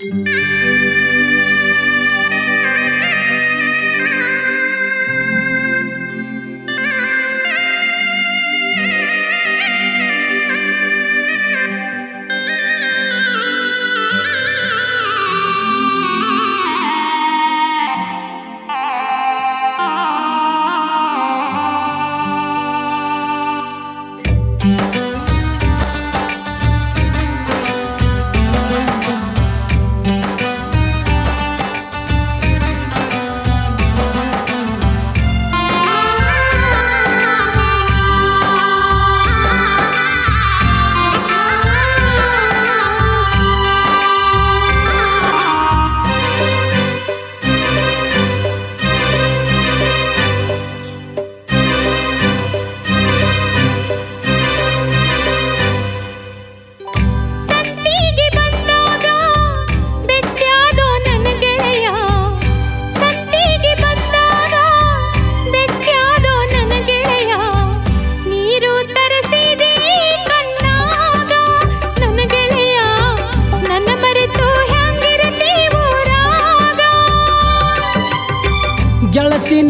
Ah!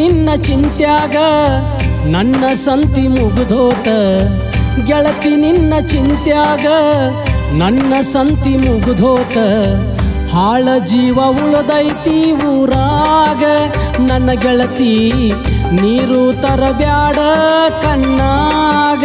ನಿನ್ನ ಚಿಂತ್ಯಾಗ ನನ್ನ ಸಂತಿ ಮುಗಿದೋತ. ಗೆಳತಿ ನಿನ್ನ ಚಿಂತ್ಯಾಗ ನನ್ನ ಸಂತಿ ಮುಗಿದೋತ. ಹಾಳ ಜೀವ ಉಳದೈತಿ ಊರಾಗ ನನ್ನ ಗೆಳತಿ. ನೀರು ತರಬ್ಯಾಡ ಕಣ್ಣಾಗ.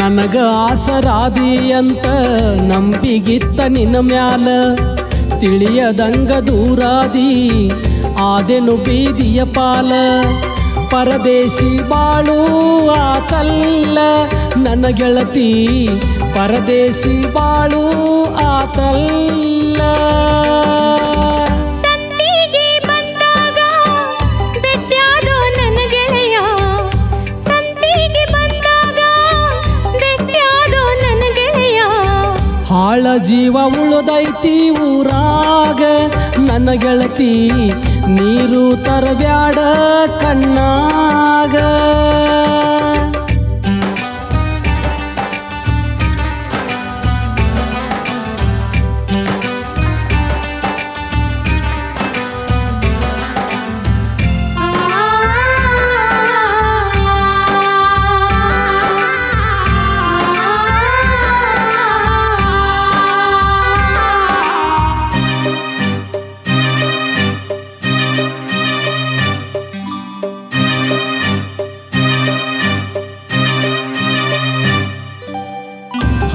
ನನಗ ಆಸರಾದಿ ಅಂತ ನಂಬಿಗಿತ್ತ ನಿನ್ನ ಮ್ಯಾಲ ತಿಳಿಯದಂಗ ದೂರಾದಿ ಆದೆನು ಬೀದಿಯ ಪಾಲ. ಪರದೇಶಿ ಬಾಳು ಆತಲ್ಲ ನನ್ನ ಗೆಳತಿ. ಪರದೇಶಿ ಬಾಳು ಆತಲ್ಲ. ಹಾಳ ಜೀವ ಉಳುದೈತಿ ಊರಾಗ. ನನ್ನ ಗೆಳತಿ ನೀರು ತರಬ್ಯಾಡ ಕಣ್ಣಾಗ.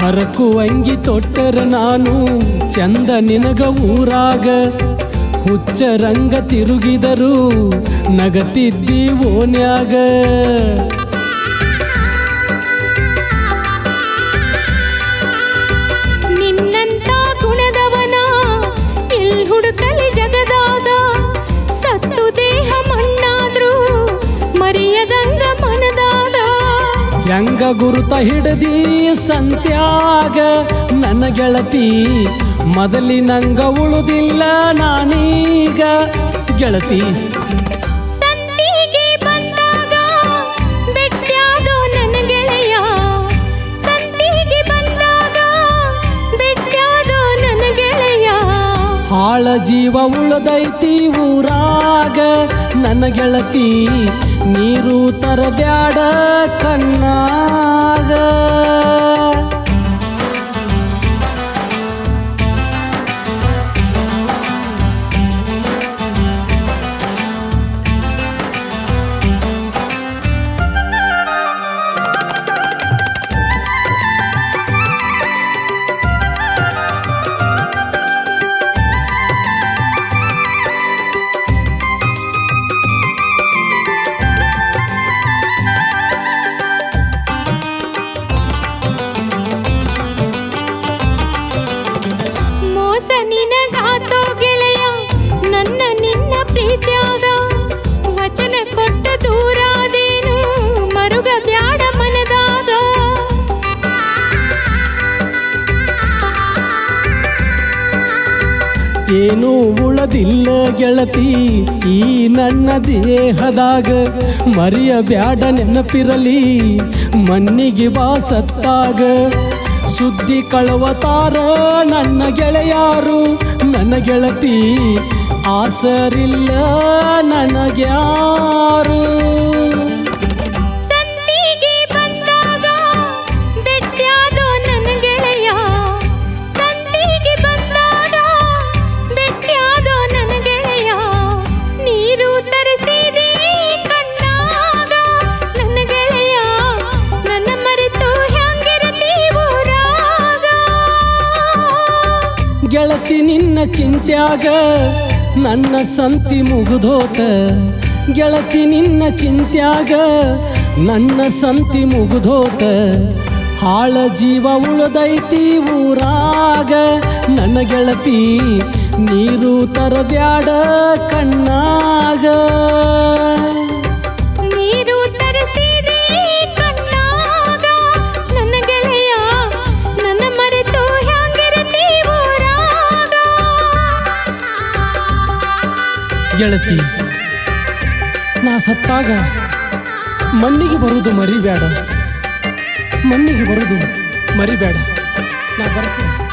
ಹರಕು ಅಂಗಿ ತೊಟ್ಟರ ನಾನು ಚಂದ ನಿನಗ ಊರಾಗ. ಹುಚ್ಚ ರಂಗ ತಿರುಗಿದರು ನಗತಿದ್ದಿ ಓನ್ಯಾಗ. ಹೆಂಗ ಗುರುತ ಹಿಡದಿ ಸಂತ್ಯಾಗ ನನ್ನ ಗೆಳತಿ ಮೊದಲಿನಂಗ ಉಳುದಿಲ್ಲ ನಾನೀಗ ಗೆಳತಿ. ಹಾಳ ಜೀವ ಉಳದೈತಿ ಊರಾಗ ನನ್ನ ಗೆಳತಿ ನೀರು ತರಬ್ಯಾಡ ಕಣ್ಣಾಗ. ಏನೂ ಉಳದಿಲ್ಲ ಗೆಳತಿ. ಈ ನನ್ನ ದೇಹದಾಗ ಮರಿಯ ಬ್ಯಾಡ ನೆನಪಿರಲಿ. ಮಣ್ಣಿಗೆ ಬಾ ಸತ್ತಾಗ. ಸುದ್ದಿ ಕಳವತಾರ ನನ್ನ ಗೆಳೆಯಾರು. ನನ್ನ ಗೆಳತಿ ಆಸರಿಲ್ಲ ನನಗ್ಯಾರು. ಚಿಂತ್ಯಾಗ ನನ್ನ ಸಂತಿ ಮುಗಿದೋತ, ಗೆಳತಿ ನಿನ್ನ ಚಿಂತ್ಯಾಗ ನನ್ನ ಸಂತಿ ಮುಗಿದೋತ. ಹಾಳ ಜೀವ ಉಳದೈತಿ ಊರಾಗ, ನನ್ನ ಗೆಳತಿ, ನೀರು ತರಬ್ಯಾಡ ಕಣ್ಣಾಗ. ಗೆಳತಿ ನಾ ಸತ್ತಾಗ ಮಣ್ಣಿಗೆ ಬರುವುದು ಮರಿಬೇಡ. ಮಣ್ಣಿಗೆ ಬರುವುದು ಮರಿಬೇಡ. ನಾ ಬರ್ತೀನಿ.